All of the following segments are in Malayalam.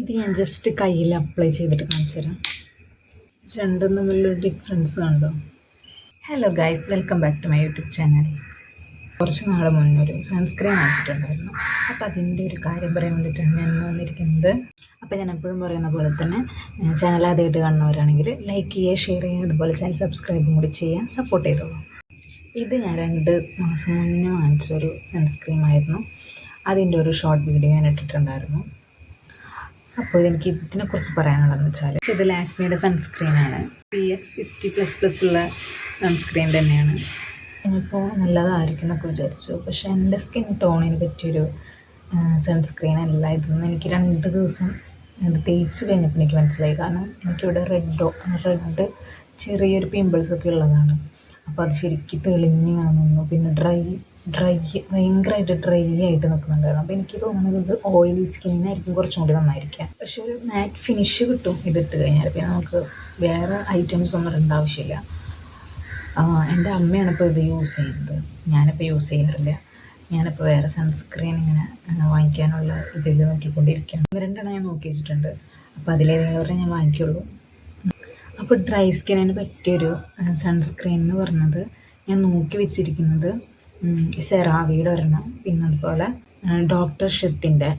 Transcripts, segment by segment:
ഇത് ഞാൻ ജസ്റ്റ് കയ്യിൽ അപ്ലൈ ചെയ്തിട്ട് കാണിച്ചു തരാം. രണ്ടും തമ്മിലൊരു ഡിഫറൻസ് കണ്ടോ? Hello guys welcome back to my YouTube channel കുറച്ച് നാൾ മുന്നൊരു സൺസ്ക്രീൻ വാങ്ങിച്ചിട്ടുണ്ടായിരുന്നു അപ്പോൾ അതിന്റെ ഒരു കാര്യം പറയാൻ വേണ്ടിയിട്ടാണ് ഞാൻ വന്നിരിക്കുന്നത്. അപ്പോൾ ഞാൻ എപ്പോഴും പറയുന്ന പോലെ തന്നെ ചാനൽ ആദ്യമായിട്ട് കാണുന്നവരാണെങ്കിൽ ലൈക്ക് ചെയ്യുക ഷെയർ ചെയ്യുക അതുപോലെ ചാനൽ സബ്സ്ക്രൈബും കൂടി ചെയ്യാൻ സപ്പോർട്ട് ചെയ്തോളൂ. ഇത് ഞാൻ രണ്ട് മാസം മുന്നേ വാങ്ങിച്ചൊരു സൺസ്ക്രീം ആയിരുന്നു. അതിന്റെ ഒരു ഷോർട്ട് വീഡിയോ ഞാൻ ഇട്ടിട്ടുണ്ടായിരുന്നു. അപ്പോൾ എനിക്ക് ഇതിനെക്കുറിച്ച് പറയാനുള്ളതെന്ന് വെച്ചാൽ ഇത് ലാക്മിയുടെ സൺസ്ക്രീനാണ്. P F fifty plus plus ഉള്ള സൺസ്ക്രീൻ തന്നെയാണ്. ഇപ്പോൾ നല്ലതായിരിക്കും എന്നൊക്കെ വിചാരിച്ചു. പക്ഷേ എന്റെ സ്കിൻ ടോണിന് പറ്റിയൊരു സൺസ്ക്രീൻ അല്ല. ഇതെന്ന് എനിക്ക് രണ്ട് ദിവസം അത് തേച്ച് കഴിഞ്ഞപ്പോൾ എനിക്ക് മനസ്സിലായി. കാരണം എനിക്കിവിടെ റെഡോ റെഡ് ചെറിയൊരു പിമ്പിൾസ് ഒക്കെ ഉള്ളതാണ്. അപ്പോൾ അത് ശരിക്കും തെളിഞ്ഞ് കാണുന്നു. പിന്നെ ഡ്രൈ ഡ്രൈ ഭയങ്കരമായിട്ട് ഡ്രൈ ആയിട്ട് നിൽക്കുന്നുണ്ടായിരുന്നു അപ്പോൾ എനിക്ക് തോന്നുന്നത് ഇത് ഓയിലി സ്കിന്നായിരിക്കും കുറച്ചും കൂടി നന്നായിരിക്കുക പക്ഷെ ഒരു മാറ്റ് ഫിനിഷ് കിട്ടും ഇതിട്ട് കഴിഞ്ഞാൽ പിന്നെ നമുക്ക് വേറെ ഐറ്റംസ് ഒന്നും ഇടേണ്ട ആവശ്യമില്ല. എന്റെ അമ്മയാണ് ഇപ്പോൾ ഇത് യൂസ് ചെയ്യുന്നത്. ഞാനിപ്പോൾ യൂസ് ചെയ്യാറില്ല ഞാനിപ്പോൾ വേറെ സൺസ്ക്രീൻ ഇങ്ങനെ വാങ്ങിക്കാനുള്ള ഇതിൽ നോക്കിക്കൊണ്ടിരിക്കുകയാണ്. രണ്ടെണ്ണം ഞാൻ നോക്കി വെച്ചിട്ടുണ്ട്. അപ്പോൾ അതിലേതെങ്കിലും ഞാൻ വാങ്ങിക്കുള്ളൂ. അപ്പോൾ ഡ്രൈ സ്കിന്നിന് പറ്റിയൊരു സൺസ്ക്രീൻ എന്ന് പറഞ്ഞത് ഞാൻ നോക്കി വെച്ചിരിക്കുന്നത്. സെറാവിയുടെ ഒരെണ്ണം. പിന്നെ അതുപോലെ ഡോക്ടർ ഷെത്തിന്റെ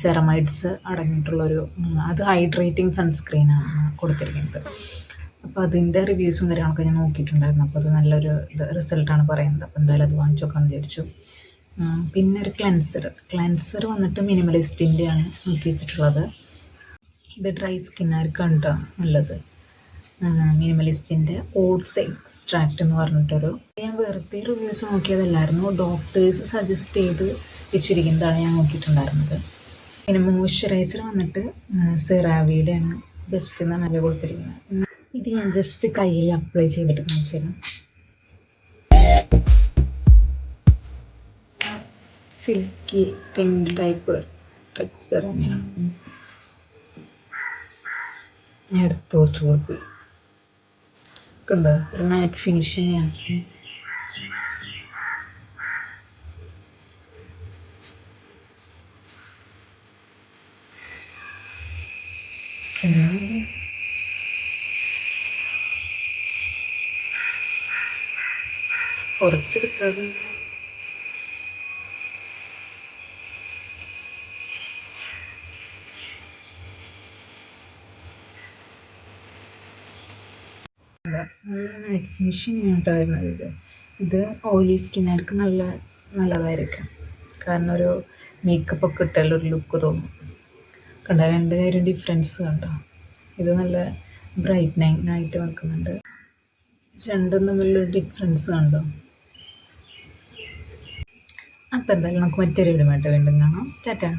സെറമൈഡ്സ് അടങ്ങിയിട്ടുള്ളൊരു അത് ഹൈഡ്രേറ്റിംഗ് സൺസ്ക്രീനാണ് കൊടുത്തിരിക്കുന്നത്. അപ്പോൾ അതിന്റെ റിവ്യൂസും കാര്യങ്ങളൊക്കെ ഞാൻ നോക്കിയിട്ടുണ്ടായിരുന്നു. അപ്പോൾ അത് നല്ലൊരു ഇത് റിസൾട്ടാണ് പറയുന്നത്. അപ്പോൾ എന്തായാലും അത് വാങ്ങിച്ചു നോക്കാൻ വിചാരിച്ചു. പിന്നെ ഒരു ക്ലെൻസർ ക്ലെൻസർ വന്നിട്ട് മിനിമലിസ്റ്റിന്റെയാണ് നോക്കി വെച്ചിട്ടുള്ളത്. ഇത് ഡ്രൈ സ്കിന്നുകാർക്കാണ് കേട്ടോ നല്ലത്? മിനിമലിസ്റ്റിന്റെ ഓട്സ് എക്സ്ട്രാക്റ്റ് എന്ന് പറഞ്ഞിട്ടൊരു ഞാൻ വെറുതെ റിവ്യൂസ് നോക്കിയതല്ലായിരുന്നു. ഡോക്ടേഴ്സ് സജസ്റ്റ് ചെയ്ത് വെച്ചിരിക്കുന്നതാണ് ഞാൻ നോക്കിയിട്ടുണ്ടായിരുന്നത്. പിന്നെ മോയ്സ്ചറൈസർ വന്നിട്ട് സെറാവിയുടെയാണ് ബെസ്റ്റ് എന്നാണ് അവർ കൊടുത്തിരിക്കുന്നത്. ഇത് ഞാൻ ജസ്റ്റ് കയ്യിൽ അപ്ലൈ ചെയ്തിട്ട് കാണിച്ചു തരാം. സിൽക്കി ടെൻഡ് ടൈപ്പ് ടെക്സ്ചർ തന്നെയാണ് ഞാൻ എടുത്തു കുറച്ച് കൊടുക്കും കണ്ടോ മാറ്റ് ഫിനിഷിങ് കുറച്ചെടുത്തത് വരുന്നത് ഇത്. ഓയിലി സ്കിന്നുകാർക്ക് നല്ല നല്ലതായിരിക്കും. കാരണം ഒരു മേക്കപ്പ് ഒക്കെ ഇട്ടാൽ ഒരു ലുക്ക് തോന്നും. കണ്ടോ രണ്ട് കാര്യം ഡിഫറൻസ് കണ്ടോ? ഇത് നല്ല ബ്രൈറ്റ്നിങ് ആയിട്ട് നിൽക്കുന്നുണ്ട്. രണ്ടും തമ്മിലൊരു ഡിഫറൻസ് കണ്ടോ? അപ്പം എന്തായാലും നമുക്ക് മറ്റൊരു വീടുമായിട്ട് വീണ്ടും കാണാം. ടാറ്റാ.